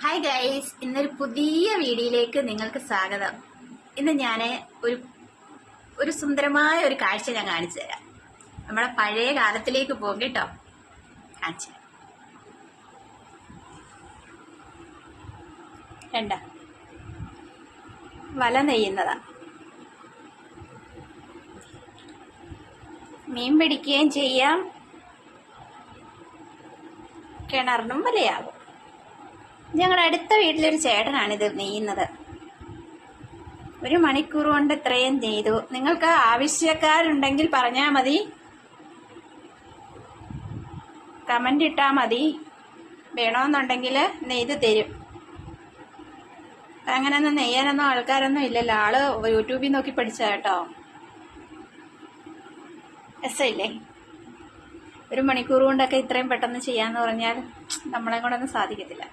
Hi guys ഇന്നൊരു പുതിയ വീഡിയോയിലേക്ക് നിങ്ങൾക്ക് സ്വാഗതം. ഇന്ന് ഞാൻ ഒരു ഒരു സുന്ദരമായ ഒരു കാഴ്ച ഞാൻ കാണിച്ചു തരാം. നമ്മളെ പഴയ കാലത്തിലേക്ക് പോകും കേട്ടോ. കാണിച്ചു വല നെയ്യുന്നതാ. മീൻ പിടിക്കുകയും ചെയ്യാം. കിണറിനും വലയാകും ഞങ്ങളുടെ അടുത്ത വീട്ടിലൊരു ചേട്ടനാണിത് നെയ്യുന്നത്. ഒരു മണിക്കൂർ കൊണ്ട് ഇത്രയും നെയ്തു നിങ്ങൾക്ക് ആവശ്യക്കാരുണ്ടെങ്കിൽ പറഞ്ഞാൽ മതി. കമന്റ് ഇട്ടാൽ മതി. വേണമെന്നുണ്ടെങ്കിൽ നെയ്ത് തരും. അങ്ങനെയൊന്നും നെയ്യാനൊന്നും ആൾക്കാരൊന്നും ഇല്ലല്ലോ. ആൾ യൂട്യൂബിൽ നോക്കി പഠിച്ച കേട്ടോ. രസമില്ലേ? ഒരു മണിക്കൂർ കൊണ്ടൊക്കെ ഇത്രയും പെട്ടെന്ന് ചെയ്യാന്ന് പറഞ്ഞാൽ നമ്മളെ കൊണ്ടൊന്നും സാധിക്കത്തില്ല.